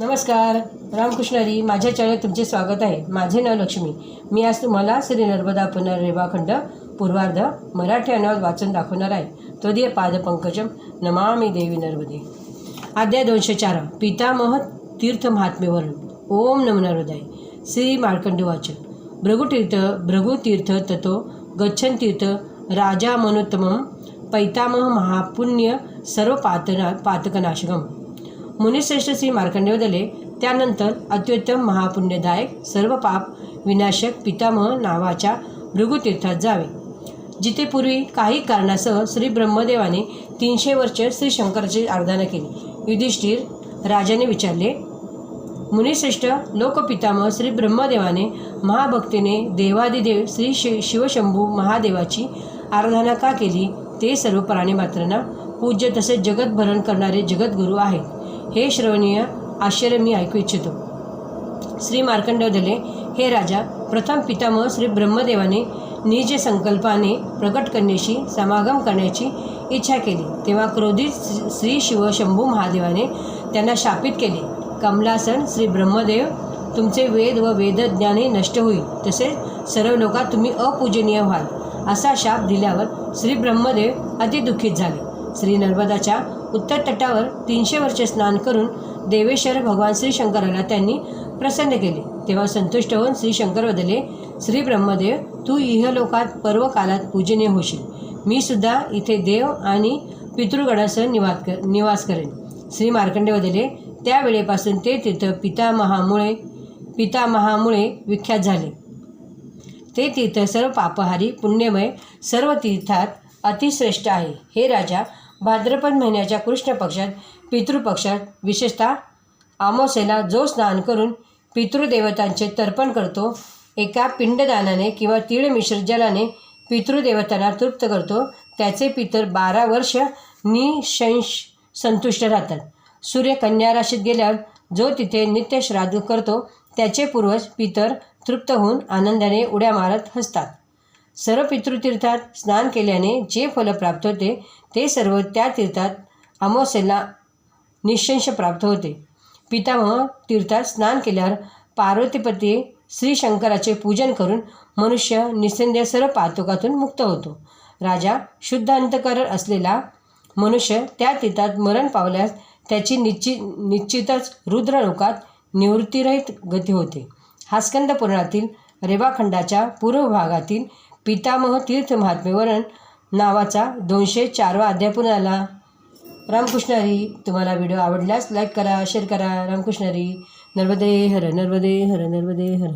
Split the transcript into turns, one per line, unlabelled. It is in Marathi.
नमस्कार रामकृष्णारी माझ्या चॅनल तुमचे स्वागत आहे. माझे नाव लक्ष्मी. मी आज तुम्हाला श्री नर्मदा पुनर्रेवाखंड पूर्वार्ध मराठी अनुवाद वाचून दाखवणार आहे. त्वदीय पादपंकजम नमामि देवी नर्मदे. अध्याय दोनशे चार पितामह तीर्थ महात्मेवरून ओम नम नर्मदाय. श्री मार्कंड वाच भृगुतीर्थ भृगुतीर्थ ततो गच्छन तीर्थ राजा मनोत्तम पैतामह महापुण्य सर्व पातना पातकनाशकम. मुनिश्रेष्ठ श्री मार्कंडेव वदले त्यानंतर अत्युत्तम महापुण्यदायक सर्व पाप विनाशक पितामह नावाच्या भृगुतीर्थात जावे. जिथे पूर्वी काही कारणासह श्री ब्रह्मदेवाने तीनशे वर्ष श्री शंकराची आराधना केली. युधिष्ठिर राजाने विचारले मुनिश्रेष्ठ लोकपितामह श्री ब्रह्मदेवाने महाभक्तीने देवादिदेव श्री शि शिवशंभू महादेवाची आराधना का केली? ते सर्व प्राणीमात्रांना पूज्य तसेच जगतभरण करणारे जगद्गुरू आहेत. हे श्रवणीय आश्चर्य मी ऐकू इच्छितो. श्री मार्कंडवदले हे राजा प्रथम पितामह श्री ब्रह्मदेवाने निज संकल्पाने प्रकट करण्याची समागम करण्याची इच्छा केली. तेव्हा क्रोधित श्री शिवशंभू महादेवाने त्यांना शापित केले. कमलासन श्री ब्रह्मदेव तुमचे वेद व वेदज्ञाने नष्ट होईल. तसेच सर्व लोकात तुम्ही अपूजनीय व्हाल. असा शाप दिल्यावर श्री ब्रह्मदेव अतिदुःखित झाले. श्री नर्मदाच्या उत्तर तटावर तीनशे वर्षे स्नान करून देवेश्वर भगवान श्री शंकराला त्यांनी प्रसन्न केले. तेव्हा संतुष्ट होऊन श्री शंकर बदले श्री ब्रह्मदेव तू इहलोकात पर्व कालात पूजनीय होशील. मी सुद्धा इथे देव आणि पितृगणासह निवास कर निवास करेन. श्री मार्कंडे बदले त्यावेळेपासून ते तीर्थ पितामहामुळे पितामहामुळे विख्यात झाले. ते तीर्थ सर्व पापहारी पुण्यमय सर्व तीर्थात अतिश्रेष्ठ आहे. हे राजा भाद्रपद महिन्याच्या कृष्ण पक्षात पितृपक्षात विशेषतः आमोसेला जो स्नान करून पितृदेवतांचे तर्पण करतो एका पिंडदानाने किंवा तीळ मिश्र जलाने पितृदेवतांना तृप्त करतो त्याचे पितर बारा वर्ष निशंश संतुष्ट राहतात. सूर्य कन्या राशीत गेल्यावर जो तिथे नित्य श्राद्ध करतो त्याचे पूर्वज पितर तृप्त होऊन आनंदाने उड्या मारत हसतात. सर्व पितृतीर्थात स्नान केल्याने जे फल प्राप्त होते ते सर्व त्या तीर्थात अमावस्येला निशंश प्राप्त होते. पितामह तीर्थात स्नान केल्यावर पार्वतीपती श्री शंकराचे पूजन करून मनुष्य निसंदेह सर्व पातुकातून मुक्त होतो. राजा शुद्ध अंतकरण असलेला मनुष्य त्या तीर्थात मरण पावल्यास त्याची निश्चित निश्चितच रुद्रलोकात निवृत्तीरहित गती होते. हास्कंद पुराणातील रेवाखंडाच्या पूर्व भागातील पितामह तीर्थ महात्मेवरण नावाचा दोनशे चारवा अध्याय पूर्ण आला रामकृष्णारी तुम्हाला व्हिडिओ आवडल्यास लाईक करा शेअर करा. रामकृष्णारी नर्मदे हर नर्मदे हर नर्मदे हर.